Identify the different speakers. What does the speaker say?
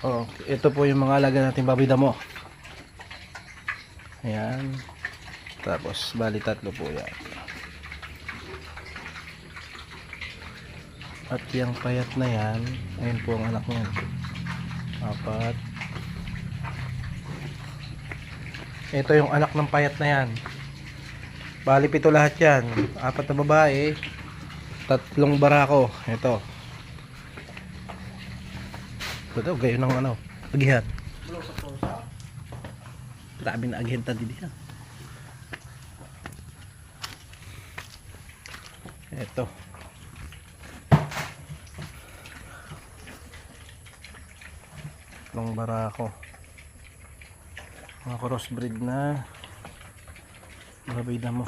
Speaker 1: Oh, ito po yung mga alaga nating baboy damo. Ayan. Tapos, bali tatlo po yan. At yung payat na yan, ayun po ang anak niyan. Apat. Ito yung anak ng payat na yan. Bali pito lahat yan. Apat na babae. Tatlong barako. Ito. Ito, gayon ng ano. Agihan. Grabe na agihan tadi diyan. Ito. Tatlong barako. Mga crossbreed na baboy damo.